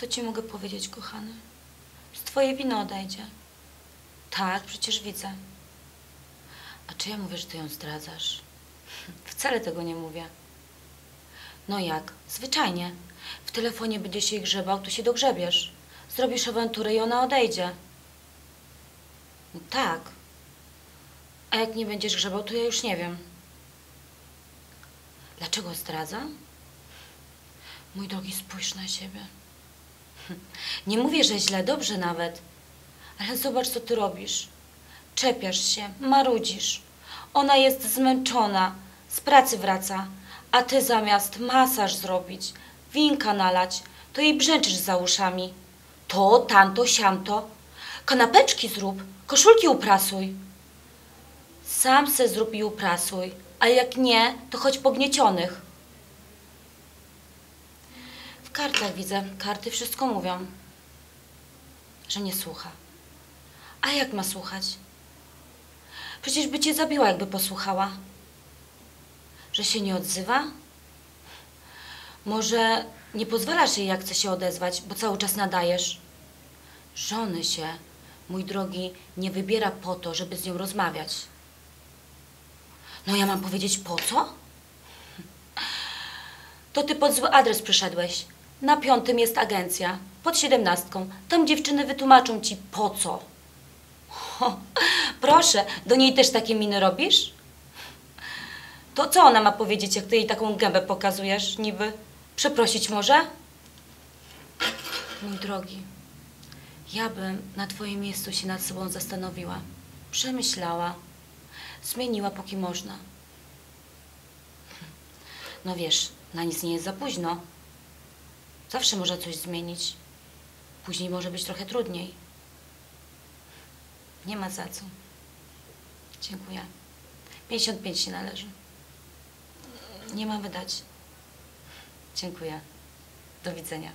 Co ci mogę powiedzieć, kochany? Z twojej winy odejdzie. Tak, przecież widzę. A czy ja mówię, że ty ją zdradzasz? Wcale tego nie mówię. No jak? Zwyczajnie. W telefonie będzie się grzebał, to się dogrzebiesz. Zrobisz awanturę i ona odejdzie. No tak. A jak nie będziesz grzebał, to ja już nie wiem. Dlaczego zdradza? Mój drogi, spójrz na siebie. Nie mówię, że źle, dobrze nawet. Ale zobacz, co ty robisz. Czepiasz się, marudzisz. Ona jest zmęczona, z pracy wraca, a ty zamiast masaż zrobić, winka nalać, to jej brzęczysz za uszami. To, tamto, siamto. Kanapeczki zrób, koszulki uprasuj. Sam se zrób i uprasuj, a jak nie, to choć pogniecionych. Kartach widzę, karty wszystko mówią, że nie słucha. A jak ma słuchać? Przecież by cię zabiła, jakby posłuchała. Że się nie odzywa? Może nie pozwalasz jej, jak chce się odezwać, bo cały czas nadajesz? Żony się, mój drogi, nie wybiera po to, żeby z nią rozmawiać. No ja mam powiedzieć po co? To ty pod zły adres przyszedłeś. Na piątym jest agencja, pod siedemnastką. Tam dziewczyny wytłumaczą ci po co. Ho, proszę, do niej też takie miny robisz? To co ona ma powiedzieć, jak ty jej taką gębę pokazujesz, niby? Przeprosić może? Mój drogi, ja bym na twoim miejscu się nad sobą zastanowiła, przemyślała, zmieniła póki można. No wiesz, na nic nie jest za późno. Zawsze można coś zmienić. Później może być trochę trudniej. Nie ma za co. Dziękuję. 55 się należy. Nie mam wydać. Dziękuję. Do widzenia.